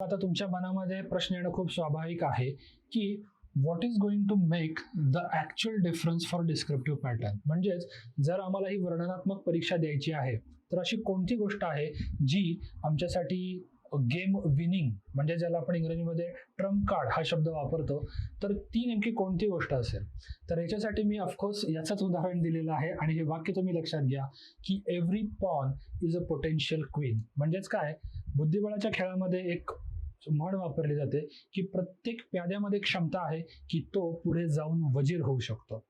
आता तुमच्या मनामध्ये प्रश्न येणं खूप स्वाभाविक आहे की what is going to make the actual difference for descriptive pattern म्हणजेच जर आम्हाला ही वर्णनात्मक परीक्षा द्यायची आहे तर अशी कोणती गोष्ट आहे जी आमच्यासाठी गेम विनिंग म्हणजे ज्याला आपण इंग्रजीमध्ये ट्रम्प कार्ड हा शब्द वापरतो तर ती नेमकी कोणती गोष्ट असेल? तर याच्यासाठी मी ऑफकोर्स याचंच उदाहरण दिलेलं आहे आणि हे वाक्य तुम्ही लक्षात घ्या की every pawn is a potential queen म्हणजेच काय? बुद्धिबळाच्या खेळामध्ये एक म्हण वापरली जाते की प्रत्येक प्याद्यामध्ये क्षमता आहे की तो पुढे जाऊन वजीर होऊ शकतो.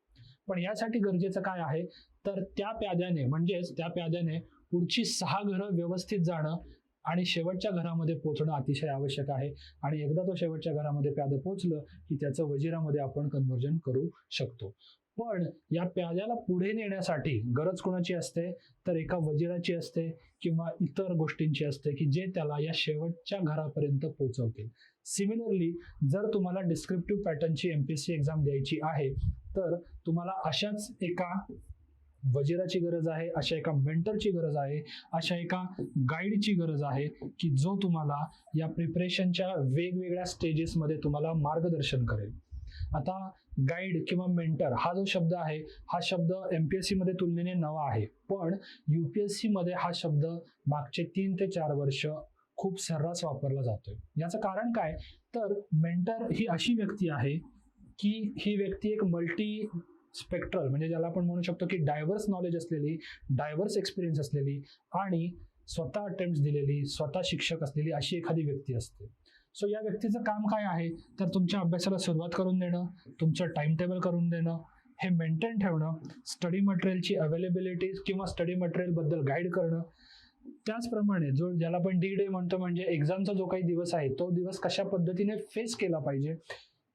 पण यासाठी गरजेचं काय आहे? तर त्या प्याद्याने म्हणजेच त्या प्याद्याने पुढची सहा घरं व्यवस्थित जाणं आणि शेवटच्या घरामध्ये पोचणं अतिशय आवश्यक आहे. आणि एकदा तो शेवटच्या घरामध्ये प्यादं पोचलं की त्याचं वजिरामध्ये आपण कन्व्हर्जन करू शकतो. पण या प्याल्याला पुढे नेण्यासाठी गरज कोणाची असते? तर एका वजिराची असते किंवा इतर गोष्टींची असते की जे त्याला या शेवटच्या घरापर्यंत पोहोचवतील सिमिलरली जर तुम्हाला descriptive पॅटर्नची M P S C exam द्यायची आहे तर तुम्हाला अशाच एका वजिराची गरज आहे अशा एका मेंटरची गरज आहे अशा एका गाईडची गरज आहे की जो तुम्हाला या प्रिपरेशनच्या वेगवेगळ्या स्टेजेसमध्ये तुम्हाला मार्गदर्शन करेल. आता गाईड किंवा मेंटर हा जो शब्द आहे हा शब्द एम पी एसमध्ये तुलनेने नवा आहे. पण यू पी एसमध्ये हा शब्द मागचे तीन ते चार वर्ष खूप सर्रास वापरला जातोय. याचं कारण काय? तर मेंटर ही अशी व्यक्ती आहे की ही व्यक्ती एक मल्टी स्पेक्ट्रल म्हणजे ज्याला आपण म्हणू शकतो की डायव्हर्स नॉलेज असलेली डायव्हर्स एक्सपिरियन्स असलेली आणि स्वतः अटेम्प्ट दिलेली स्वतः शिक्षक असलेली अशी एखादी व्यक्ती असते. सो या व्यक्तीचं काम काय आहे? तर तुमच्या अभ्यासाला सुरुवात करून देणं तुमचं टाइम टेबल करून देणं हे मेंटेन ठेवणं स्टडी मटेरियलची अवेलेबिलिटी किंवा स्टडी मटेरियलबद्दल गाईड करणं. त्याचप्रमाणे जो ज्याला आपण डी डे म्हणतो म्हणजे एक्झामचा जो काही दिवस आहे तो दिवस कशा पद्धतीने फेस केला पाहिजे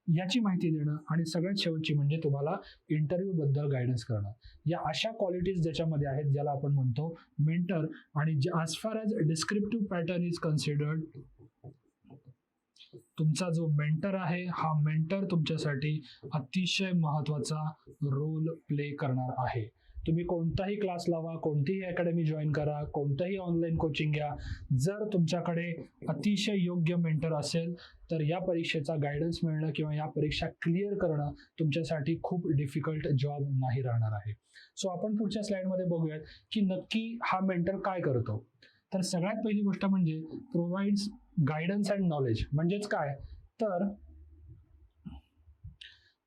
याची माहिती देणं आणि सगळ्यात शेवटची म्हणजे तुम्हाला इंटरव्ह्यूबद्दल गायडन्स करणं. या अशा क्वालिटीज ज्याच्यामध्ये आहेत ज्याला आपण म्हणतो मेंटर आणि as far as descriptive pattern is considered तुमचा जो मेंटर आहे हा मेंटर तुमच्यासाठी अतिशय महत्त्वाचा रोल प्ले करणार आहे. तुम्ही कोणताही क्लास लावा कोणतीही अकॅडमी जॉईन करा कोणतंही ऑनलाईन कोचिंग घ्या. जर तुमच्याकडे अतिशय योग्य मेंटर असेल तर या परीक्षेचा गायडन्स मिळणं किंवा या परीक्षा क्लिअर करणं तुमच्यासाठी खूप डिफिकल्ट जॉब नाही राहणार आहे. सो आपण पुढच्या स्लाइडमध्ये बघूयात की नक्की हा मेंटर काय करतो? तर सगळ्यात पहिली गोष्ट म्हणजे प्रोव्हाइड्स गायडन्स अँड नॉलेज म्हणजेच काय? तर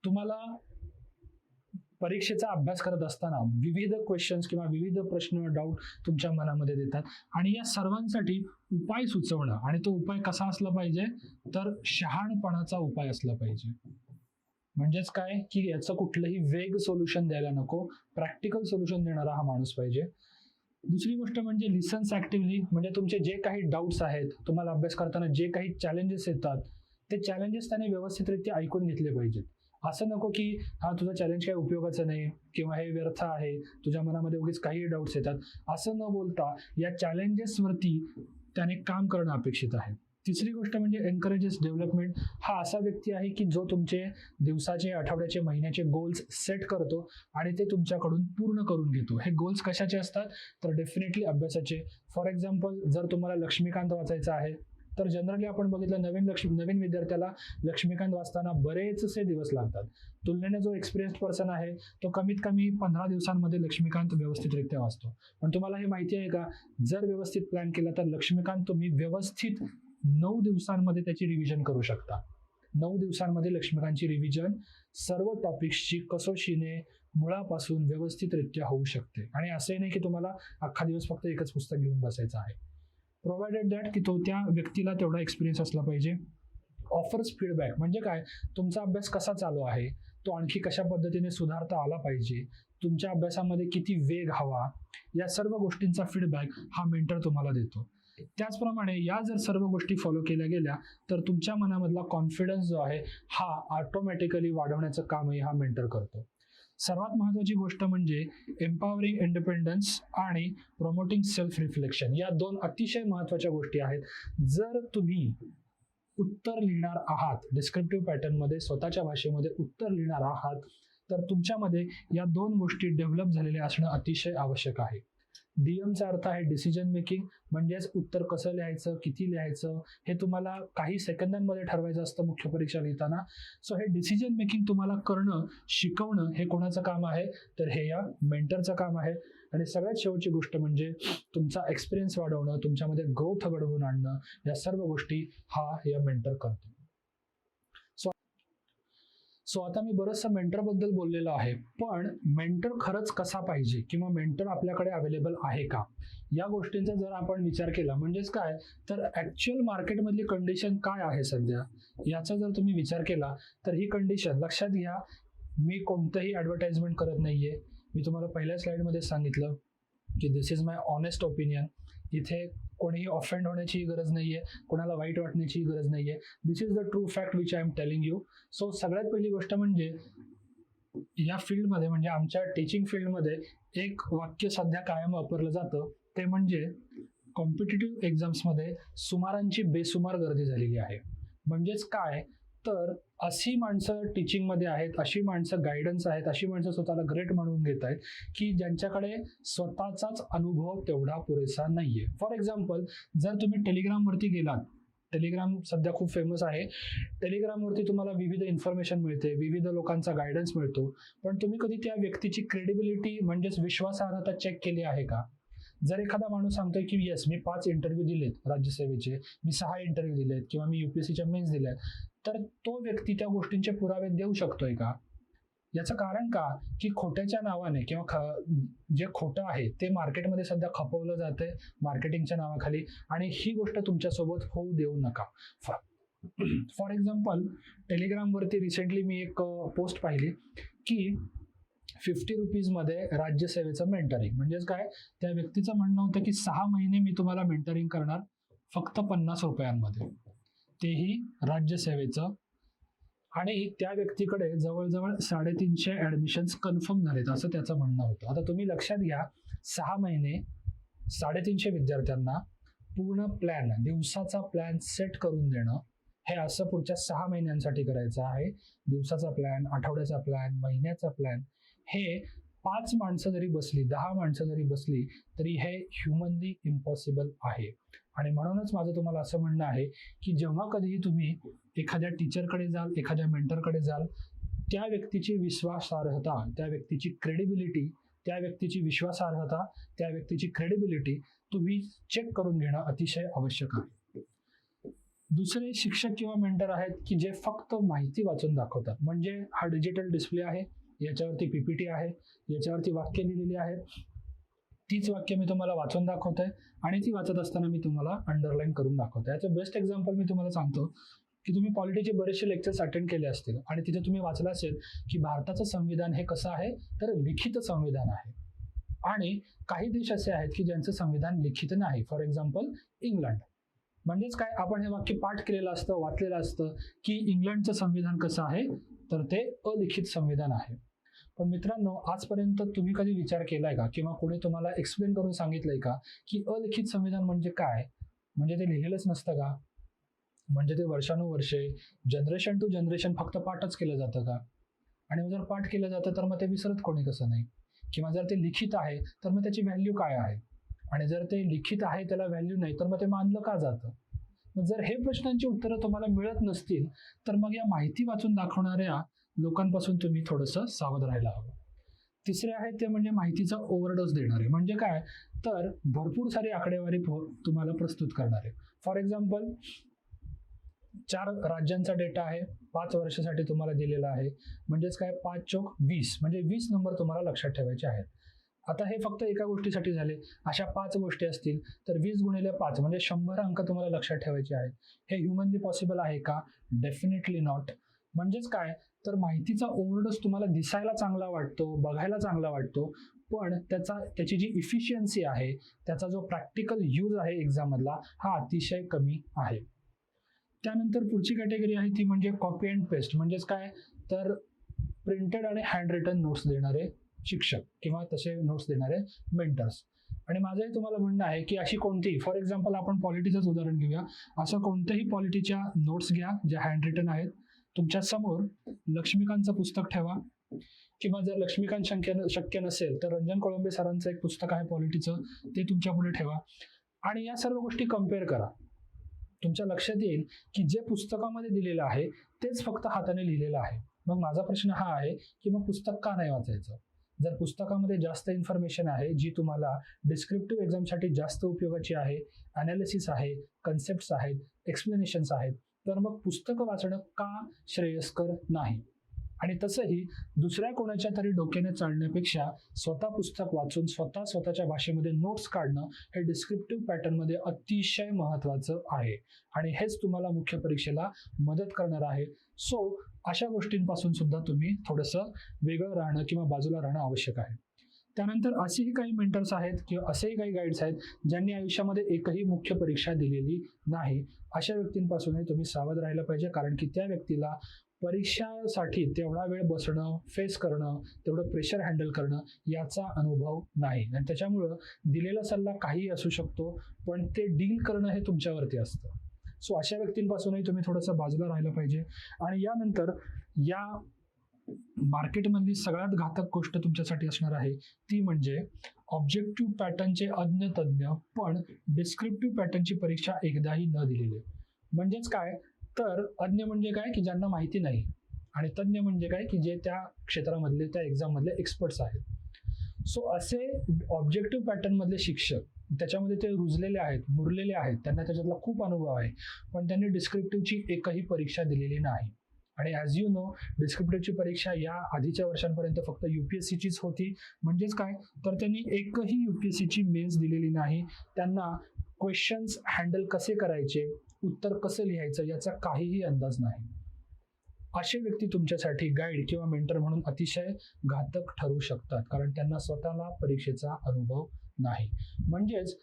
तुम्हाला परीक्षेचा अभ्यास करत असताना विविध क्वेश्चन्स किंवा विविध प्रश्न डाऊट तुमच्या मनामध्ये देतात. आणि या सर्वांसाठी उपाय सुचवणं. आणि तो उपाय कसा असला पाहिजे? तर शहाणपणाचा उपाय असला पाहिजे. म्हणजेच काय? की याचं कुठलंही वेग सोल्युशन द्यायला नको. प्रॅक्टिकल सोल्युशन देणारा हा माणूस पाहिजे. दुसरी गोष्ट म्हणजे लिसन्स ऍक्टिव्हली म्हणजे तुमचे जे काही डाऊट्स आहेत तुम्हाला अभ्यास करताना जे काही चॅलेंजेस येतात ते चॅलेंजेस त्याने व्यवस्थितरित्या ऐकून घेतले पाहिजेत. असं नको की हा तुझा चॅलेंज काही उपयोगाचं नाही किंवा हे व्यर्थ आहे तुझ्या मनामध्ये उगीच काही डाऊट्स येतात. असं न बोलता या चॅलेंजेसवरती त्याने काम करणं अपेक्षित आहे. तिसरी गोष्ट म्हणजे एनकरेजेस डेव्हलपमेंट हा असा व्यक्ती आहे की जो तुमचे दिवसाचे आठवड्याचे महिन्याचे गोल्स सेट करतो आणि ते तुमच्याकडून पूर्ण करून घेतो. हे गोल्स कशाचे असतात? तर डेफिनेटली अभ्यासाचे. फॉर एक्झाम्पल जर तुम्हाला लक्ष्मीकांत वाचायचा आहे तर जनरली आपण बघितलं नवीन लक्ष्मी नवीन विद्यार्थ्याला लक्ष्मीकांत वाचताना बरेचसे दिवस लागतात. तुलनेने जो एक्सपिरियन्स पर्सन आहे तो कमीत कमी पंधरा दिवसांमध्ये लक्ष्मीकांत व्यवस्थितरित्या वाचतो. पण तुम्हाला हे माहिती आहे का? जर व्यवस्थित प्लॅन केला तर लक्ष्मीकांत तुम्ही व्यवस्थित नऊ दिवसांमध्ये त्याची रिव्हिजन करू शकता. नऊ दिवसांमध्ये लक्ष्मीकांतची रिव्हिजन सर्व टॉपिक्सची कसोशीने मुळापासून व्यवस्थितरित्या होऊ शकते. आणि असंही नाही की तुम्हाला अख्खा दिवस फक्त एकच पुस्तक घेऊन बसायचं आहे. प्रोव्हाइडेड दॅट की तो त्या व्यक्तीला तेवढा एक्सपिरियन्स असला पाहिजे. ऑफर्स फीडबॅक म्हणजे काय? तुमचा अभ्यास कसा चालू आहे? तो आणखी कशा पद्धतीने सुधारता आला पाहिजे? तुमच्या अभ्यासामध्ये किती वेग हवा? या सर्व गोष्टींचा फीडबॅक हा मेंटर तुम्हाला देतो. त्याचप्रमाणे या जर सर्व गोष्टी फॉलो केल्या गेल्या तर तुमच्या मनामधला कॉन्फिडन्स जो आहे हा ऑटोमॅटिकली वाढवण्याचं कामही हा मेंटर करतो. सर्वात महत्वाची गोष्ट म्हणजे एम्पॉवरिंग इंडिपेंडन्स आणि प्रमोटिंग सेल्फ रिफ्लेक्शन या दोन अतिशय महत्त्वाच्या गोष्टी आहेत. जर तुम्ही उत्तर लिहिणार आहात डिस्क्रिप्टिव्ह पॅटर्नमध्ये स्वतःच्या भाषेमध्ये उत्तर लिहिणार आहात तर तुमच्यामध्ये या दोन गोष्टी डेव्हलप झालेल्या असणं अतिशय आवश्यक आहे. डीएमचा अर्थ आहे डिसिजन मेकिंग म्हणजेच उत्तर कसं लिहायचं किती लिहायचं हे तुम्हाला काही सेकंदांमध्ये ठरवायचं असतं मुख्य परीक्षा लिहिताना. सो हे डिसिजन मेकिंग तुम्हाला करणं शिकवणं हे कोणाचं काम आहे? तर हे या मेंटरचं काम आहे. आणि सगळ्यात शेवटची गोष्ट म्हणजे तुमचा एक्सपिरियन्स वाढवणं तुमच्यामध्ये ग्रोथ घडवून आणणं या सर्व गोष्टी हा या मेंटर करतो. सो आता मी बरंचसं मेंटरबद्दल बोललेलो आहे. पण मेंटर खरंच कसा पाहिजे? किंवा मेंटर आपल्याकडे अवेलेबल आहे का? या गोष्टींचा जर आपण विचार केला म्हणजेच काय? तर ॲक्च्युअल मार्केटमधली कंडिशन काय आहे सध्या? याचा जर तुम्ही विचार केला तर ही कंडिशन लक्षात घ्या. मी कोणतंही ॲडव्हर्टाइजमेंट करत नाही आहे मी तुम्हाला पहिल्या स्लाईडमध्ये सांगितलं की this is my honest opinion इथे कोणीही ऑफेंड होण्याची गरज नाही आहे कोणाला वाईट वाटण्याची गरज नाही आहे this is the true fact which I am telling you so सगळ्यात पहिली गोष्ट म्हणजे या फील्डमध्ये म्हणजे आमच्या टीचिंग फील्डमध्ये एक वाक्य सध्या कायम वापरलं जातं. ते म्हणजे कॉम्पिटेटिव्ह एक्झाम्समध्ये सुमारांची बेसुमार गर्दी झालेली आहे. म्हणजेच काय? तर अशी माणसं टीचिंगमध्ये आहेत अशी माणसं गायडन्स आहेत अशी माणसं स्वतःला ग्रेट म्हणून घेत आहेत की ज्यांच्याकडे स्वतःचाच अनुभव तेवढा पुरेसा नाहीये. फॉर एक्झाम्पल जर तुम्ही टेलिग्रामवरती गेलात टेलिग्राम सध्या खूप फेमस आहे. टेलिग्रामवरती तुम्हाला विविध इन्फॉर्मेशन मिळते विविध लोकांचा गायडन्स मिळतो. पण तुम्ही कधी त्या व्यक्तीची क्रेडिबिलिटी म्हणजेच विश्वासार्हता चेक केली आहे का? जर एखादा माणूस सांगतोय की येस मी पाच इंटरव्ह्यू दिलेत राज्यसेवेचे मी सहा इंटरव्ह्यू दिलेत किंवा मी युपीएससीच्या मेन्स दिल्यात तर तो व्यक्ती त्या गोष्टींचे पुरावे देऊ शकतोय का? याचं कारण का? की खोट्याच्या नावाने किंवा ख जे खोटं आहे ते मार्केटमध्ये सध्या खपवलं जातंय मार्केटिंगच्या नावाखाली आणि ही गोष्ट तुमच्यासोबत होऊ देऊ नका. फॉर एक्झाम्पल टेलिग्रामवरती रिसेंटली मी एक पोस्ट पाहिली की फिफ्टी रुपीजमध्ये राज्यसेवेचं मेंटरिंग. म्हणजेच काय? त्या व्यक्तीचं म्हणणं होतं की सहा महिने मी तुम्हाला मेंटरिंग करणार फक्त पन्नास रुपयांमध्ये. तेही राज्यसेवेचं. आणि त्या व्यक्तीकडे जवळजवळ साडेतीनशे ॲडमिशन्स कन्फर्म झालेत असं त्याचं म्हणणं होतं. आता तुम्ही लक्षात घ्या सहा महिने साडेतीनशे विद्यार्थ्यांना पूर्ण प्लॅन दिवसाचा प्लॅन सेट करून देणं हे असं पुढच्या सहा महिन्यांसाठी करायचं आहे. दिवसाचा प्लॅन आठवड्याचा प्लॅन महिन्याचा प्लॅन हे पाच माणसं जरी बसली दहा माणसं जरी बसली तरी हे ह्युमनली इम्पॉसिबल आहे. आणि म्हणूनच माझं तुम्हाला असं म्हणणं आहे की जेव्हा कधीही तुम्ही एखाद्या टीचरकडे जाल एखाद्या मेंटरकडे जाल त्या व्यक्तीची विश्वासार्हता त्या व्यक्तीची क्रेडिबिलिटी त्या व्यक्तीची विश्वासार्हता त्या व्यक्तीची क्रेडिबिलिटी तुम्ही चेक करून घेणं अतिशय आवश्यक आहे. दुसरे शिक्षक किंवा मेंटर आहेत की जे फक्त माहिती वाचून दाखवतात. म्हणजे हा डिजिटल डिस्प्ले आहे याच्यावरती पीपीटी आहे याच्यावरती वाक्य लिहिलेली आहेत तीच वाक्य मी तुम्हाला वाचून दाखवत आहे आणि ती वाचत असताना मी तुम्हाला अंडरलाईन करून दाखवतो याचं बेस्ट एक्झाम्पल मी तुम्हाला सांगतो की तुम्ही पॉलिटीचे बरेचसे लेक्चर्स अटेंड केले असतील आणि तिथे तुम्ही वाचलं असेल की भारताचं संविधान हे कसं आहे? तर लिखित संविधान आहे. आणि काही देश असे आहेत की ज्यांचं संविधान लिखित नाही. फॉर एक्झाम्पल इंग्लंड म्हणजेच काय? आपण हे वाक्य पाठ केलेलं असतं वाचलेलं असतं की इंग्लंडचं संविधान कसं आहे? तर ते अलिखित संविधान आहे. पण मित्रांनो आजपर्यंत तुम्ही कधी विचार केलाय का? किंवा कोणी तुम्हाला एक्सप्लेन करून सांगितलंय का की अलिखित संविधान म्हणजे काय? म्हणजे ते लिहिलेलंच नसतं का? म्हणजे ते वर्षानुवर्षे जनरेशन टू जनरेशन फक्त पाठच केलं जातं का? आणि जर पाठ केलं जातं तर मग ते विसरत कोणी कसं नाही? किंवा जर ते लिखित आहे तर मग त्याची व्हॅल्यू काय आहे? आणि जर ते लिखित आहे त्याला व्हॅल्यू नाही तर मग ते मानलं का जातं? मग जर हे प्रश्नांची उत्तरं तुम्हाला मिळत नसतील तर मग या माहिती वाचून दाखवणाऱ्या लोकांपासून तुम्ही थोडंसं सावध राहायला हवं. तिसरे आहे ते म्हणजे माहितीचा ओव्हरडोस देणारे. म्हणजे काय? तर भरपूर सारी आकडेवारी तुम्हाला प्रस्तुत करणारे. फॉर एक्झाम्पल चार राज्यांचा डेटा आहे. पाच वर्षासाठी तुम्हाला दिलेला आहे. म्हणजेच काय? पाच चौक वीस. म्हणजे वीस नंबर तुम्हाला लक्षात ठेवायचे आहेत. आता हे फक्त एका गोष्टीसाठी झाले. अशा पाच गोष्टी असतील तर वीस गुणिले पाच म्हणजे शंभर अंक तुम्हाला लक्षात ठेवायचे आहेत. हे ह्युमनली पॉसिबल आहे का? डेफिनेटली नॉट म्हणजेच काय? तर माहितीचा ओव्हरडोस तुम्हाला दिसायला चांगला वाटतो बघायला चांगला वाटतो. पण त्याचा त्याची जी इफिशियन्सी आहे त्याचा जो प्रॅक्टिकल यूज आहे एक्झाममधला हा अतिशय कमी आहे. त्यानंतर पुढची कॅटेगरी आहे ती म्हणजे कॉपी अँड पेस्ट म्हणजेच काय? तर प्रिंटेड आणि हँड रिटन नोट्स देणारे शिक्षक किंवा तसे नोट्स देणारे मेंटर्स आणि माझंही तुम्हाला म्हणणं आहे की अशी कोणतीही फॉर एक्झाम्पल आपण पॉलिटीचंच उदाहरण घेऊया. असं कोणत्याही पॉलिटीच्या नोट्स घ्या ज्या हँड रिटन आहेत. तुमच्यासमोर लक्ष्मीकांतचं पुस्तक ठेवा. किंवा जर लक्ष्मीकांत शक्य शक्य नसेल तर रंजन कोळंबे सरांचं एक पुस्तक आहे पॉलिटीचं ते तुमच्यापुढे ठेवा. आणि या सर्व गोष्टी कंपेअर करा. तुमच्या लक्षात येईल की जे पुस्तकामध्ये दिलेलं आहे तेच फक्त हाताने लिहिलेलं आहे. मग माझा प्रश्न हा आहे की मग पुस्तक का नाही वाचायचं? जर पुस्तकामध्ये जास्त इन्फॉर्मेशन आहे जी तुम्हाला डिस्क्रिप्टिव्ह एक्झामसाठी जास्त उपयोगाची आहे अनालिसिस आहे कन्सेप्ट आहेत एक्सप्लेनेशन्स आहेत तर मग पुस्तकं वाचणं का श्रेयस्कर नाही? आणि तसंही दुसऱ्या कोणाच्या तरी डोक्याने चालण्यापेक्षा स्वतः पुस्तक वाचून स्वतः स्वतःच्या भाषेमध्ये नोट्स काढणं हे डिस्क्रिप्टिव्ह पॅटर्नमध्ये अतिशय महत्त्वाचं आहे. आणि हेच तुम्हाला मुख्य परीक्षेला मदत करणार आहे. सो अशा गोष्टींपासून सुद्धा तुम्ही थोडंसं वेगळं राहणं किंवा बाजूला राहणं आवश्यक आहे. त्यानंतर असेही काही मेंटर्स आहेत किंवा असेही काही गाईड्स आहेत ज्यांनी आयुष्यामध्ये एकही मुख्य परीक्षा दिलेली नाही. अशा व्यक्तींपासूनही तुम्ही सावध राहिलं पाहिजे कारण की त्या व्यक्तीला परीक्षासाठी तेवढा वेळ बसणं फेस करणं तेवढं प्रेशर हँडल करणं याचा अनुभव नाही. आणि त्याच्यामुळं दिलेला सल्ला काहीही असू शकतो पण ते डील करणं हे तुमच्यावरती असतं. सो अशा व्यक्तींपासूनही तुम्ही थोडंसं बाजूला राहिलं पाहिजे. आणि यानंतर या मार्केटमधली सगळ्यात घातक गोष्ट तुमच्यासाठी असणार आहे ती म्हणजे ऑब्जेक्टिव्ह पॅटर्नचे अज्ञ तज्ज्ञ पण डिस्क्रिप्टिव्ह पॅटर्नची परीक्षा एकदाही न दिलेली. म्हणजेच काय? तर अज्ञ म्हणजे काय? की ज्यांना माहिती नाही. आणि तज्ज्ञ म्हणजे काय? की जे त्या क्षेत्रामधले त्या एक्झाममधले एक्सपर्ट्स आहेत. सो असे ऑब्जेक्टिव्ह पॅटर्नमधले शिक्षक त्याच्यामध्ये ते रुजलेले आहेत मुरलेले आहेत. त्यांना त्याच्यातला खूप अनुभव आहे. पण त्यांनी डिस्क्रिप्टिव्हची एकही परीक्षा दिलेली नाही. आणि ॲज यू नो डिस्क्रिप्टिव्हची परीक्षा या आधीच्या वर्षांपर्यंत फक्त यू पी एस सीचीच होती. म्हणजेच काय? तर त्यांनी एकही यू पी एस सीची मेन्स दिलेली नाही. त्यांना क्वेश्चन्स हँडल कसे करायचे उत्तर कसं लिहायचं याचा काहीही अंदाज नाही. असे व्यक्ती तुमच्यासाठी गाईड किंवा मेंटर म्हणून अतिशय घातक ठरू शकतात. कारण त्यांना स्वतःला परीक्षेचा अनुभव नाही. म्हणजेच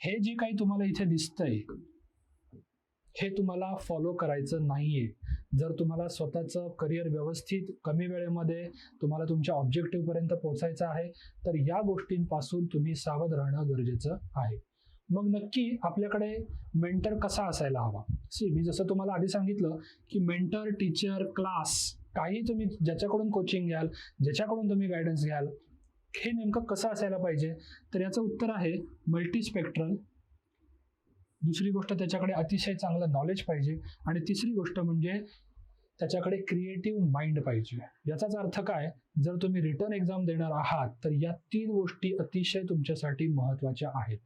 हे जे काही तुम्हाला इथे दिसतंय हे तुम्हाला फॉलो करायचं नाही आहे जर तुम्हाला स्वतःचं करिअर व्यवस्थित कमी वेळेमध्ये तुम्हाला तुमच्या ऑब्जेक्टिव्हपर्यंत पोहोचायचं आहे तर या गोष्टींपासून तुम्ही सावध राहणं गरजेचं आहे. मग नक्की आपल्याकडे मेंटर कसा असायला हवा? सी मी जसं तुम्हाला आधी सांगितलं की मेंटर टीचर क्लास काही तुम्ही ज्याच्याकडून कोचिंग घ्याल ज्याच्याकडून तुम्ही गायडन्स घ्याल हे नेमकं कसं असायला पाहिजे? तर याचं उत्तर आहे मल्टीस्पेक्ट्रल दुसरी गोष्ट त्याच्याकडे अतिशय चांगलं नॉलेज पाहिजे. आणि तिसरी गोष्ट म्हणजे त्याच्याकडे क्रिएटिव्ह माइंड पाहिजे. याचाच अर्थ काय? जर तुम्ही रिटर्न एक्झाम देणार आहात तर या तीन गोष्टी अतिशय तुमच्यासाठी महत्त्वाच्या आहेत.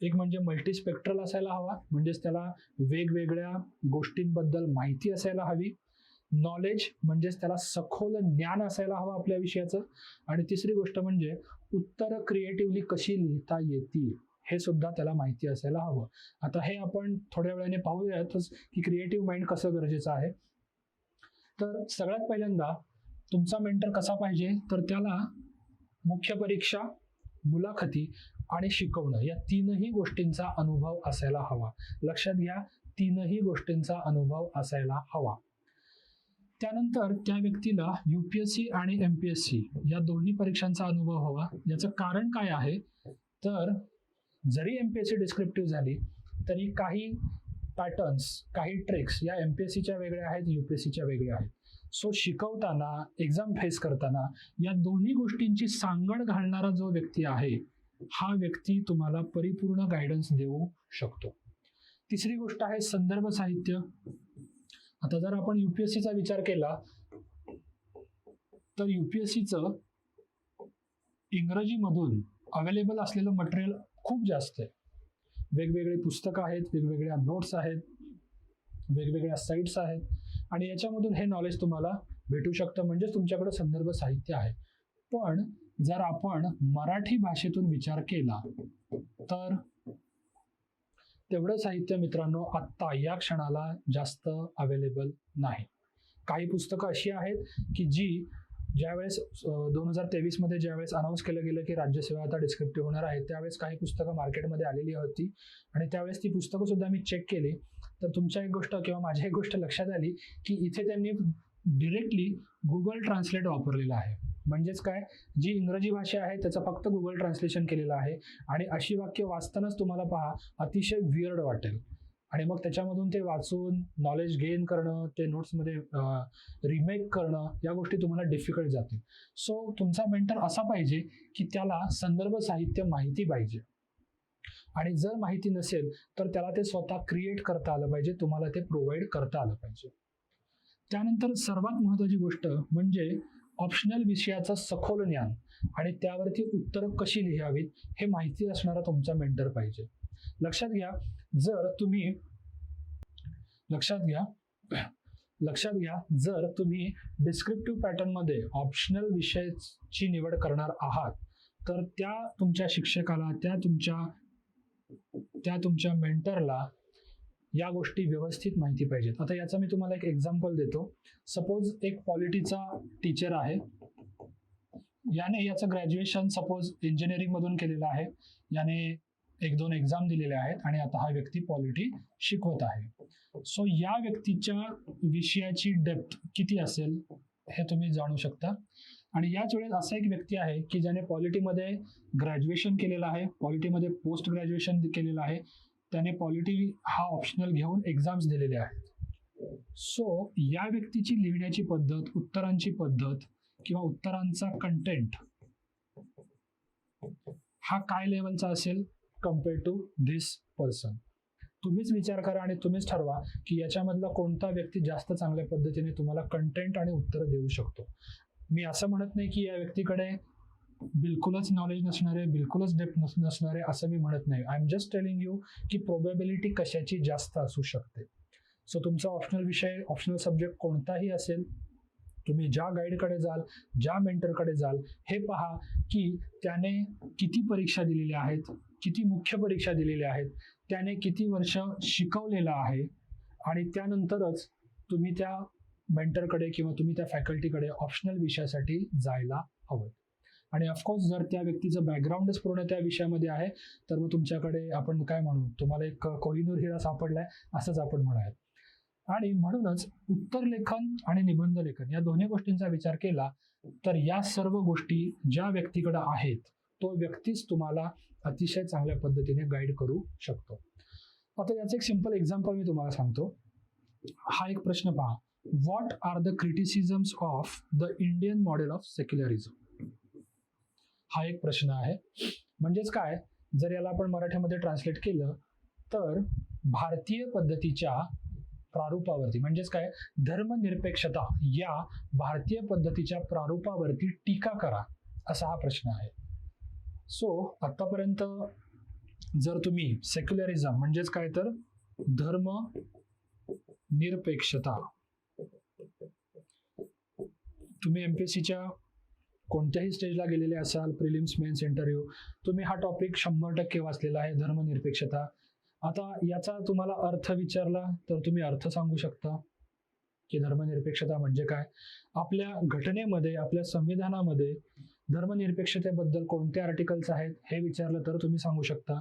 एक म्हणजे मल्टीस्पेक्ट्रल असायला हवा म्हणजेच त्याला वेगवेगळ्या गोष्टींबद्दल माहिती असायला हवी. नॉलेज म्हणजेच त्याला सखोल ज्ञान असायला हवं आपल्या विषयाचं. आणि तिसरी गोष्ट म्हणजे उत्तरं क्रिएटिव्हली कशी लिहिता येतील? हे सुद्धा त्याला माहिती असायला हवं. आता हे आपण थोड्या वेळाने पाहूयातच की क्रिएटिव्ह माइंड कसं गरजेचं आहे. तर सगळ्यात पहिल्यांदा तुमचा मेंटर कसा पाहिजे? तर त्याला मुख्य परीक्षा मुलाखती आणि शिकवणं या तीनही गोष्टींचा अनुभव असायला हवा. लक्षात घ्या तीनही गोष्टींचा अनुभव असायला हवा. त्यानंतर त्या व्यक्तीला यू पी एस सी आणि एम पी एस सी या दोन्ही परीक्षांचा अनुभव हवा. याचं कारण काय आहे? तर जरी M P S C descriptive झाली तरी काही पॅटर्न्स काही ट्रिक्स या एम पी एस सीच्या वेगळ्या आहेत यू पी एस सीच्या वेगळ्या आहेत. सो शिकवताना एक्झाम फेस करताना या दोन्ही गोष्टींची सांगड घालणारा जो व्यक्ती आहे हा व्यक्ती तुम्हाला परिपूर्ण गायडन्स देऊ शकतो. तिसरी गोष्ट आहे संदर्भ साहित्य. आता जर आपण युपीएससीचा विचार केला तर यू पी एस सीचं इंग्रजीमधून अवेलेबल असलेलं मटेरियल खूप जास्त आहे. वेगवेगळे पुस्तकं आहेत वेगवेगळ्या नोट्स आहेत वेगवेगळ्या साईट्स आहेत आणि याच्यामधून हे नॉलेज तुम्हाला भेटू शकतं. म्हणजेच तुमच्याकडे संदर्भ साहित्य आहे. पण जर आपण मराठी भाषेतून विचार केला तर तेवढं साहित्य मित्रांनो आत्ता या क्षणाला जास्त अवेलेबल नाही. काही पुस्तकं अशी आहेत की जी ज्यावेळेस दोन हजार तेवीसमध्ये ज्यावेळेस अनाऊन्स केलं गेलं की राज्यसेवा आता डिस्क्रिप्टिव्ह होणार आहे त्यावेळेस काही पुस्तकं मार्केटमध्ये आलेली होती. आणि त्यावेळेस ती पुस्तकं सुद्धा मी चेक केली. तर तुमच्या एक गोष्ट किंवा माझी एक गोष्ट लक्षात आली की इथे त्यांनी डिरेक्टली गुगल ट्रान्सलेट वापरलेला आहे. म्हणजेच काय? जी इंग्रजी भाषा आहे त्याचं फक्त गुगल ट्रान्सलेशन केलेलं आहे. आणि अशी वाक्य वाचतानाच तुम्हाला पहा अतिशय वियर्ड वाटेल. आणि मग त्याच्यामधून ते वाचून नॉलेज गेन करणं ते नोट्समध्ये रिमेक करणं या गोष्टी तुम्हाला डिफिकल्ट जातील. सो तुमचा मेंटर असा पाहिजे की त्याला संदर्भ साहित्य माहिती पाहिजे. आणि जर माहिती नसेल तर त्याला ते स्वतः क्रिएट करता आलं पाहिजे तुम्हाला ते प्रोव्हाइड करता आलं पाहिजे. त्यानंतर सर्वात महत्त्वाची गोष्ट म्हणजे ऑप्शनल विषयाचं सखोल ज्ञान आणि त्यावरती उत्तरं कशी लिहावीत हे माहिती असणारा तुमचा मेंटर पाहिजे. लक्षात घ्या जर तुम्ही लक्षात घ्या लक्षात घ्या जर तुम्ही डिस्क्रिप्टिव्ह पॅटर्नमध्ये ऑप्शनल विषयाची निवड करणार आहात तर त्या तुमच्या शिक्षकाला त्या तुमच्या त्या तुमच्या मेंटरला या गोष्टी व्यवस्थित माहिती पाहिजेत. आता याचा मी तुम्हाला एक एक्झाम्पल देतो. सपोज एक पॉलिटीचा टीचर आहे. याने याचं ग्रॅज्युएशन सपोज इंजिनिअरिंगमधून केलेलं आहे. याने एक दोन एक्झाम दिलेले आहेत आणि आता हा व्यक्ती पॉलिटी शिकवत आहे. सो या व्यक्तीच्या विषयाची डेप्थ किती असेल हे तुम्ही जाणू शकता. आणि याच वेळेस असा एक व्यक्ती आहे की ज्याने पॉलिटीमध्ये ग्रॅज्युएशन केलेलं आहे पॉलिटीमध्ये पोस्ट ग्रॅज्युएशन केलेलं आहे त्याने पॉलिटी हा ऑप्शनल घेऊन एक्झाम्स दिलेले आहेत. सो या व्यक्तीची लिहिण्याची पद्धत उत्तरांची पद्धत किंवा उत्तरांचा कंटेंट हा काय लेवलचा असेल? कंपेअर टू धिस पर्सन तुम्हीच विचार करा आणि तुम्हीच ठरवा की याच्यामधला कोणता व्यक्ती जास्त चांगल्या पद्धतीने तुम्हाला कंटेंट आणि उत्तर देऊ शकतो. मी असं म्हणत नाही की या व्यक्तीकडे बिलकुलच नॉलेज नसणारे बिलकुलच डेप्थ नस नसणारे असं मी म्हणत नाही. I am just telling you की प्रोबेबिलिटी कशाची जास्त असू शकते. सो तुमचा ऑप्शनल विषय ऑप्शनल सब्जेक्ट कोणताही असेल तुम्ही ज्या गाईडकडे जाल ज्या मेंटरकडे जाल हे पहा की त्याने किती परीक्षा दिलेल्या आहेत किती मुख्य परीक्षा दिलेल्या आहेत त्याने किती वर्ष शिकवलेलं आहे आणि त्यानंतरच तुम्ही त्या मेंटरकडे किंवा तुम्ही त्या फॅकल्टीकडे ऑप्शनल विषयासाठी जायला हवं. आणि ऑफकोर्स जर त्या व्यक्तीचं बॅकग्राऊंडच पूर्ण त्या विषयामध्ये आहे तर मग तुमच्याकडे आपण काय म्हणू? तुम्हाला एक कोहिनूर हिरा सापडलाय असंच आपण म्हणूयात आणि म्हणूनच उत्तर लेखन आणि निबंध लेखन या दोन्ही गोष्टींचा विचार केला तर या सर्व गोष्टी ज्या व्यक्तीकडे आहेत तो व्यक्तीच तुम्हाला अतिशय चांगल्या पद्धतीने गाईड करू शकतो. आता याचं एक सिंपल एक्झाम्पल मी तुम्हाला सांगतो. हा एक प्रश्न पहा. What are the criticisms of the Indian model of secularism हा एक प्रश्न आहे. म्हणजेच काय? जर याला आपण मराठीमध्ये ट्रान्सलेट केलं तर भारतीय पद्धतीच्या प्रारूपावरती म्हणजेच काय? धर्मनिरपेक्षता या भारतीय पद्धतीच्या प्रारूपावरती टीका करा असा हा प्रश्न आहे. सो आतापर्यंत जर तुम्ही सेक्युलरिझम म्हणजेच काय तर धर्म निरपेक्षता. तुम्ही एम पी एस सीच्या कोणत्याही स्टेजला गेलेले असाल प्रिलिम्स मेन्स इंटरव्ह्यू तुम्ही हा टॉपिक शंभर टक्के वाचलेला आहे धर्मनिरपेक्षता आता याचा तुम्हाला अर्थ विचारला तर तुम्ही अर्थ सांगू शकता की धर्मनिरपेक्षता म्हणजे काय? आपल्या घटनेमध्ये आपल्या संविधानामध्ये धर्मनिरपेक्षतेबद्दल कोणते आर्टिकल्स आहेत हे विचारलं तर तुम्ही सांगू शकता.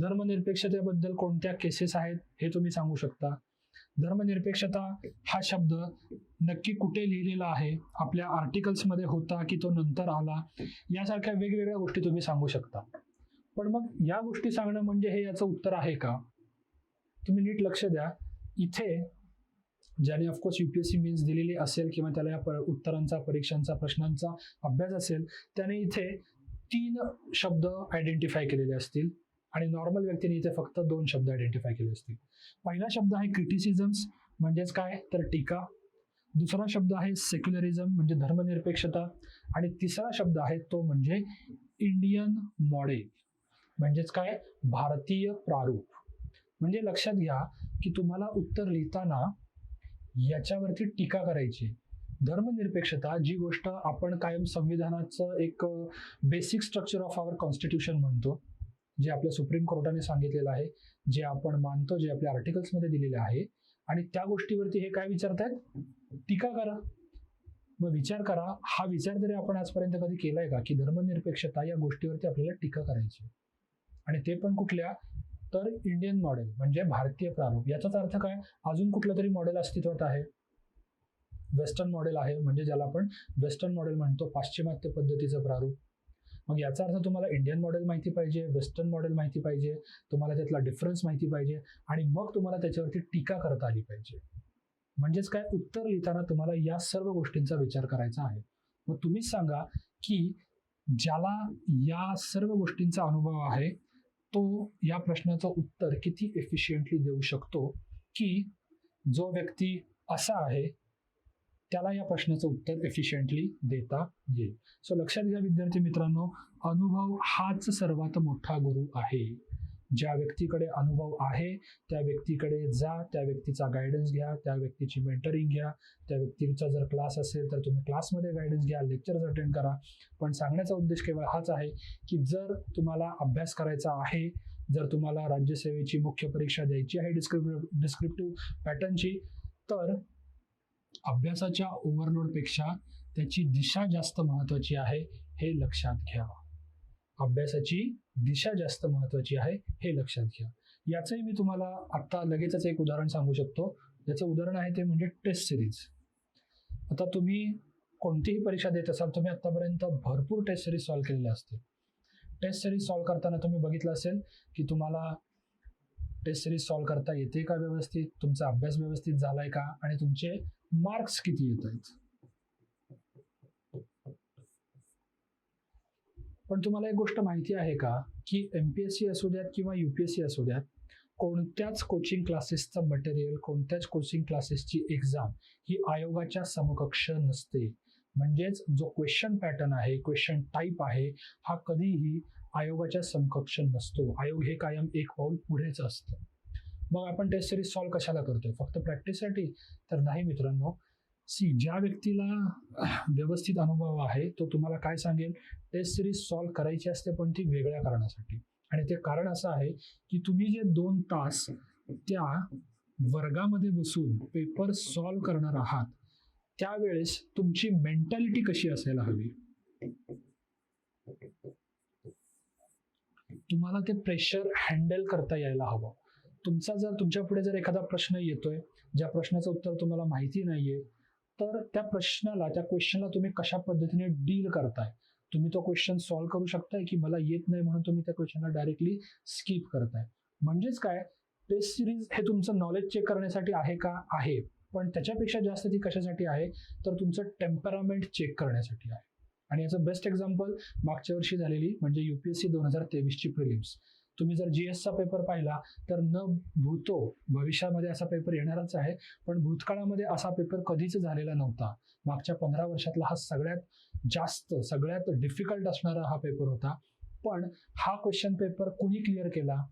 धर्मनिरपेक्षतेबद्दल कोणत्या केसेस आहेत हे तुम्ही सांगू शकता. धर्मनिरपेक्षता हा शब्द नक्की कुठे लिहिलेला आहे आपल्या आर्टिकल्समध्ये होता की तो नंतर आला यासारख्या वेगवेगळ्या गोष्टी तुम्ही सांगू शकता. पण मग या गोष्टी सांगणं म्हणजे हे याचं उत्तर आहे का? तुम्ही नीट लक्ष द्या. इथे ज्याने of course U P S C means दिलेली असेल किंवा त्याला या प- उत्तरांचा परीक्षांचा प्रश्नांचा अभ्यास असेल त्याने इथे तीन शब्द आयडेंटिफाय केलेले असतील. आणि नॉर्मल व्यक्तीने इथे फक्त दोन शब्द आयडेंटिफाय केले असतील. पहिला शब्द आहे क्रिटिसिझम्स म्हणजेच काय? तर टीका. दुसरा शब्द आहे सेक्युलरिझम म्हणजे धर्मनिरपेक्षता. आणि तिसरा शब्द आहे तो म्हणजे इंडियन मॉडेल म्हणजेच काय? भारतीय प्रारूप. म्हणजे लक्षात घ्या की तुम्हाला उत्तर लिहिताना याच्यावरती टीका करायची. धर्मनिरपेक्षता जी गोष्ट आपण कायम संविधानाचं एक basic structure of our constitution म्हणतो जे आपल्या सुप्रीम कोर्टाने सांगितलेलं आहे जे आपण मानतो जे आपल्या आर्टिकल्समध्ये दिलेले आहे आणि त्या गोष्टीवरती हे काय विचारतायत? टीका करा. मग विचार करा. हा विचार तरी आपण आजपर्यंत कधी केलाय का की धर्मनिरपेक्षता या गोष्टीवरती आपल्याला टीका करायची आणि ते पण कुठल्या? तर इंडियन मॉडेल म्हणजे भारतीय प्रारूप. याचाच अर्थ काय? अजून कुठलं तरी मॉडेल अस्तित्वात आहे. वेस्टर्न मॉडेल आहे म्हणजे ज्याला आपण वेस्टर्न मॉडेल म्हणतो पाश्चिमात्य पद्धतीचं प्रारूप. मग याचा अर्थ तुम्हाला इंडियन मॉडेल माहिती पाहिजे वेस्टर्न मॉडेल माहिती पाहिजे तुम्हाला त्यातला डिफरन्स माहिती पाहिजे आणि मग तुम्हाला त्याच्यावरती टीका करता आली पाहिजे. म्हणजेच काय? उत्तर लिहिताना तुम्हाला या सर्व गोष्टींचा विचार करायचा आहे. मग तुम्हीच सांगा की ज्याला या सर्व गोष्टींचा अनुभव आहे तो या प्रश्नाचं उत्तर किती एफिशियंटली देऊ शकतो की जो व्यक्ती असा आहे त्याला या प्रश्नाचं उत्तर एफिशियंटली देता येईल. सो लक्षात घ्या विद्यार्थी मित्रांनो अनुभव हाच सर्वात मोठा गुरु आहे. ज्या व्यक्तीकडे अनुभव आहे त्या व्यक्तीकडे जा त्या व्यक्तीचा गायडन्स घ्या त्या व्यक्तीची मेंटरिंग घ्या. त्या व्यक्तीचा जर क्लास असेल तर तुम्ही क्लासमध्ये गायडन्स घ्या लेक्चर्स अटेंड करा. पण सांगण्याचा उद्देश केवळ हाच आहे की जर तुम्हाला अभ्यास करायचा आहे जर तुम्हाला राज्यसेवेची मुख्य परीक्षा द्यायची आहे डिस्क्रिप्टिव्ह डिस्क्रिप्टिव्ह पॅटर्नची तर अभ्यासाच्या ओव्हरलोडपेक्षा त्याची दिशा जास्त महत्त्वाची आहे हे लक्षात घ्या. अभ्यासाची दिशा जास्त महत्त्वाची आहे हे लक्षात घ्या. याचंही मी तुम्हाला आत्ता लगेचच एक उदाहरण सांगू शकतो. याचं उदाहरण आहे ते म्हणजे टेस्ट सिरीज आता तुम्ही कोणतीही परीक्षा देत असाल तुम्ही आत्तापर्यंत भरपूर टेस्ट सिरीज सॉल्व्ह केलेल्या असतील. टेस्ट सिरीज सॉल्व्ह करताना तुम्ही बघितलं असेल की तुम्हाला टेस्ट सिरीज सॉल्व्ह करता येते का व्यवस्थित? तुमचा अभ्यास व्यवस्थित झालाय का? आणि तुमचे मार्क्स किती येत आहेत? पण तुम्हाला एक गोष्ट माहिती आहे का? की एम पी एस सी असू द्यात किंवा यू पी एस सी असू द्यात कोणत्याच कोचिंग क्लासेसचं मटेरियल कोणत्याच कोचिंग क्लासेसची एक्झाम ही आयोगाच्या समकक्ष नसते. म्हणजेच जो क्वेश्चन पॅटर्न आहे क्वेश्चन टाईप आहे हा कधीही आयोगाच्या समकक्ष नसतो. आयोग हे कायम एक पाऊल पुढेच असतं. मग आपण टेस्ट सिरीज सॉल्व्ह कशाला करतोय? फक्त प्रॅक्टिससाठी तर नाही मित्रांनो सी ज्या व्यक्तीला व्यवस्थित अनुभव आहे तो तुम्हाला काय सांगेल? टेस्ट सिरीज सॉल्व्ह करायची असते पण ती वेगळ्या कारणासाठी. आणि ते कारण असं आहे की तुम्ही जे दोन तास त्या वर्गामध्ये बसून पेपर सॉल्व्ह करणार आहात त्यावेळेस तुमची मेंटॅलिटी कशी असायला हवी? तुम्हाला ते प्रेशर हँडल करता यायला हवं. तुमचा जर तुमच्यापुढे जर एखादा प्रश्न येतोय ज्या प्रश्नाचं उत्तर तुम्हाला माहिती नाहीये तर त्या प्रश्नाला त्या क्वेश्चनला तुम्ही कशा पद्धतीने डील करताय? तुम्ही तो क्वेश्चन सॉल्व्ह करू शकताय की मला येत नाही म्हणून तुम्ही त्या क्वेश्चनला डायरेक्टली स्किप करताय? म्हणजेच काय? टेस्ट सिरीज हे तुमचं नॉलेज चेक करण्यासाठी आहे का? आहे. पण त्याच्यापेक्षा जास्त ती कशासाठी आहे? तर तुमचं टेम्परामेंट चेक करण्यासाठी आहे. आणि याचं बेस्ट एक्झाम्पल मागच्या वर्षी झालेली म्हणजे युपीएससी दोन हजार तेवीसची प्रिलिम्स तुम्ही जर जी एसचा पेपर पाहिला तर न भूतो भविष्यामध्ये असा पेपर येणारच आहे. पण भूतकाळामध्ये असा पेपर कधीच झालेला नव्हता. मागच्या पंधरा वर्षातला हा सगळ्यात जास्त सगळ्यात डिफिकल्ट असणारा हा पेपर होता. पण हा क्वेश्चन पेपर कुणी क्लिअर केला?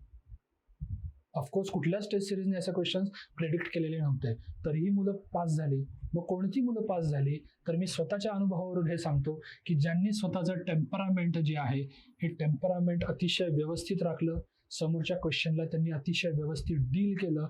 ऑफकोर्स कुठल्याच टेस्ट सिरीजने असे क्वेश्चन्स प्रेडिक्ट केलेले नव्हते. तरीही मुलं पास झाली. मग कोणती मुलं पास झाली? तर मी स्वतःच्या अनुभवावरून हे सांगतो की ज्यांनी स्वतःचं टेम्परामेंट जे आहे हे टेम्परामेंट अतिशय व्यवस्थित राखलं. समोरच्या क्वेश्चनला त्यांनी अतिशय व्यवस्थित डील केलं.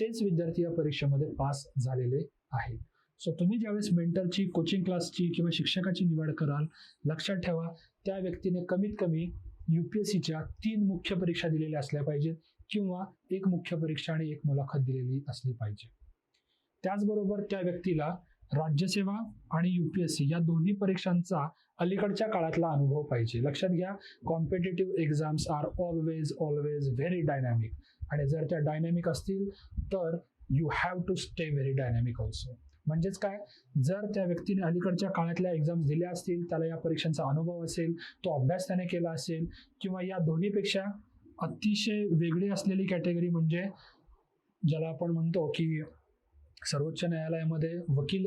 तेच विद्यार्थी या परीक्षेमध्ये पास झालेले आहेत. सो तुम्ही ज्यावेळेस मेंटरची कोचिंग क्लासची किंवा शिक्षकाची निवड कराल लक्षात ठेवा त्या व्यक्तीने कमीत कमी यू पी एस सीच्या तीन मुख्य परीक्षा दिलेल्या असल्या पाहिजेत. किंवा एक मुख्य परीक्षा आणि एक मुलाखत दिलेली असली पाहिजे. त्याचबरोबर त्या व्यक्तीला राज्यसेवा आणि यू पी एस सी या दोन्ही परीक्षांचा अलीकडच्या काळातला अनुभव पाहिजे. लक्षात घ्या competitive exams are always always very dynamic आणि जर त्या डायनॅमिक असतील तर you have to stay very dynamic also म्हणजेच काय? जर त्या व्यक्तीने अलीकडच्या काळातल्या एक्झाम्स दिल्या असतील त्याला या परीक्षांचा अनुभव असेल तो अभ्यास त्याने केला असेल किंवा या दोन्हीपेक्षा अतिशय वेगळी असलेली कॅटेगरी म्हणजे ज्याला आपण म्हणतो की सर्वोच्च न्यायालयामध्ये वकील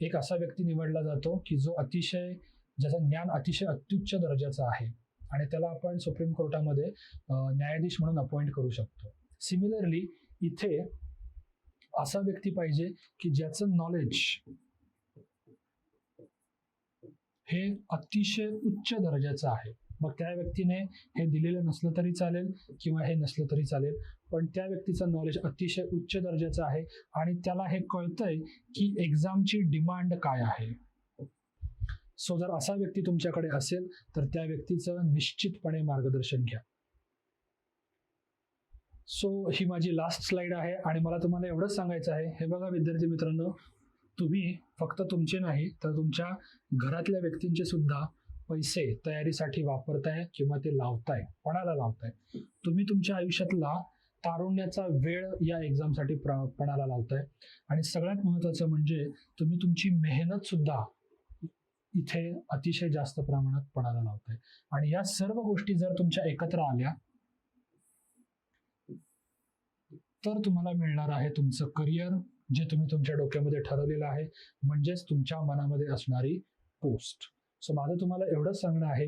एक असा व्यक्ती निवडला जातो की जो अतिशय ज्याचं ज्ञान अतिशय अत्युच्च दर्जाचं आहे. आणि त्याला आपण सुप्रीम कोर्टामध्ये न्यायाधीश म्हणून अपॉइंट करू शकतो. सिमिलरली इथे असा व्यक्ती पाहिजे की ज्याचं नॉलेज हे अतिशय उच्च दर्जाचं आहे. मग त्या व्यक्तीने हे दिलेलं नसलं तरी चालेल किंवा हे नसलं तरी चालेल. पण त्या व्यक्तीचं नॉलेज अतिशय उच्च दर्जाचं आहे आणि त्याला हे कळतंय की एक्झामची डिमांड काय आहे. सो जर असा व्यक्ती तुमच्याकडे असेल तर त्या व्यक्तीचं निश्चितपणे मार्गदर्शन घ्या. सो ही माझी लास्ट स्लाइड आहे आणि मला तुम्हाला एवढंच सांगायचं आहे. हे बघा विद्यार्थी मित्रांनो तुम्ही फक्त तुमचे नाही तर तुमच्या घरातल्या व्यक्तींचे सुद्धा पैसे तयारीसाठी वापरताय किंवा ते लावताय कोणाला लावताय तुम्ही तुमच्या आयुष्यातला तारुण्याचा वेळ या एक्झामसाठी प्र पणाला लावताय. आणि सगळ्यात महत्वाचं म्हणजे तुम्ही तुमची मेहनत सुद्धा इथे अतिशय जास्त प्रमाणात पणाला लावताय. आणि या सर्व गोष्टी जर तुमच्या एकत्र आल्या तर तुम्हाला मिळणार आहे तुमचं करिअर जे तुम्ही तुमच्या डोक्यामध्ये ठरवलेलं आहे म्हणजेच तुमच्या मनामध्ये असणारी पोस्ट. सो माझं तुम्हाला एवढंच सांगणं आहे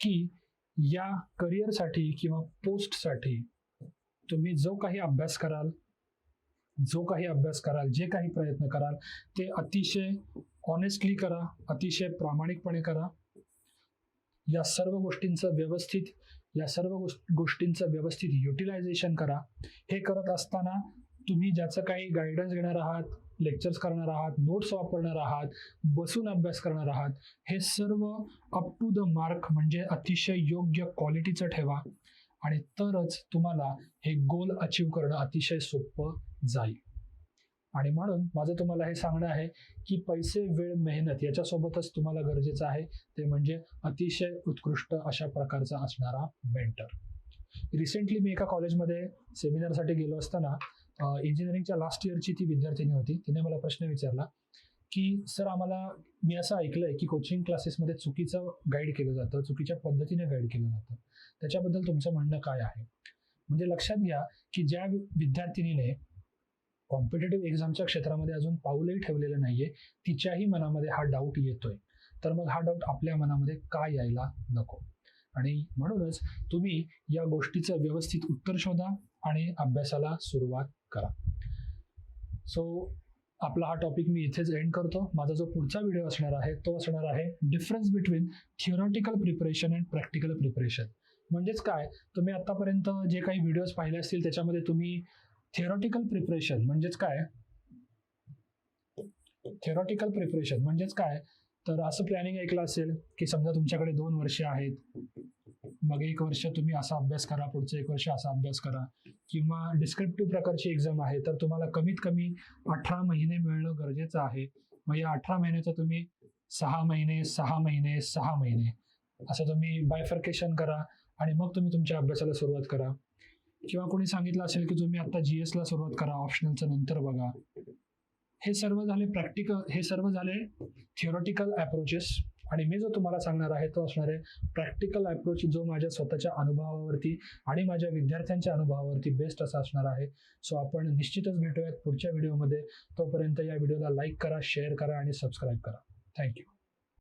की या करिअरसाठी किंवा पोस्टसाठी तुम्ही जो काही अभ्यास कराल जो काही अभ्यास कराल जे काही प्रयत्न कराल ते अतिशय ऑनेस्टली करा अतिशय प्रामाणिकपणे करा. या सर्व गोष्टींचं व्यवस्थित या सर्व गोष्टींचं व्यवस्थित युटिलायझेशन करा. हे करत असताना तुम्ही ज्याचं काही गायडन्स घेणार आहात लेक्चर्स करणार आहात नोट्स वापरणार आहात बसून अभ्यास करणार आहात हे सर्व अप टू द मार्क म्हणजे अतिशय योग्य क्वालिटीचं ठेवा. आणि तरच तुम्हाला हे गोल अचीव करणं अतिशय सोपं जाईल. आणि म्हणून माझं तुम्हाला हे सांगणं आहे की पैसे वेळ मेहनत याच्यासोबतच तुम्हाला गरजेचं आहे. ते म्हणजे अतिशय उत्कृष्ट अशा प्रकारचा असणारा मेंटर रिसेंटली मी एका कॉलेजमध्ये सेमिनारसाठी गेलो असताना इंजिनिअरिंगच्या लास्ट इयरची ती विद्यार्थिनी होती. तिने मला प्रश्न विचारला की सर आम्हाला मी असं ऐकलं आहे की कोचिंग क्लासेसमध्ये चुकीचं गाईड केलं जातं चुकीच्या पद्धतीने गाईड केलं जातं. त्याच्याबद्दल तुमचं म्हणणं काय आहे? म्हणजे लक्षात घ्या की ज्या विद्यार्थिनीने कॉम्पिटेटिव्ह एक्झामच्या क्षेत्रामध्ये अजून पाऊलही ठेवलेलं नाहीये तिच्याही मनामध्ये हा डाऊट येतोय. तर मग हा डाऊट आपल्या मनामध्ये का यायला नको? आणि म्हणूनच तुम्ही या गोष्टीचं व्यवस्थित उत्तर शोधा आणि अभ्यासाला सुरुवात करा. सो आपला हा टॉपिक मी इथेच एंड करतो. माझा जो पुढचा व्हिडिओ असणार आहे तो असणार आहे difference between theoretical preparation and practical preparation म्हणजेच काय? तुम्ही आतापर्यंत जे काही व्हिडिओज पाहिले असतील त्याच्यामध्ये तुम्ही थिअरॉटिकल प्रिपरेशन म्हणजेच काय? थिअरॉटिकल प्रिपरेशन म्हणजेच काय? तर असं प्लॅनिंग ऐकलं असेल की समजा तुमच्याकडे दोन वर्ष आहेत मग एक वर्ष तुम्ही असा अभ्यास करा पुढचं एक वर्ष असा अभ्यास करा. किंवा डिस्क्रिप्टिव्ह प्रकारची एक्झाम आहे तर तुम्हाला कमीत कमी अठरा महिने मिळणं गरजेचं आहे. मग या अठरा महिन्याचं तुम्ही सहा महिने सहा महिने सहा महिने असं तुम्ही बायफर्केशन करा आणि मग तुम्ही तुमच्या अभ्यासाला सुरुवात करा. किंवा कोणी सांगितलं असेल की तुम्ही आता जी एसला सुरुवात करा ऑप्शनलचं नंतर बघा. हे सर्व झाले प्रॅक्टिकल हे सर्व झाले थिओरॉटिकल ॲप्रोचेस आणि मी जो तुम्हाला सांगणार आहे तो असणार आहे प्रॅक्टिकल अप्रोच जो माझ्या स्वतःच्या अनुभवावरती आणि माझ्या विद्यार्थ्यांच्या अनुभवावरती बेस्ट असा असणार आहे. सो आपण निश्चितच भेटूयात पुढच्या व्हिडिओमध्ये तोपर्यंत या व्हिडिओला लाईक करा शेअर करा आणि सबस्क्राईब करा. थँक्यू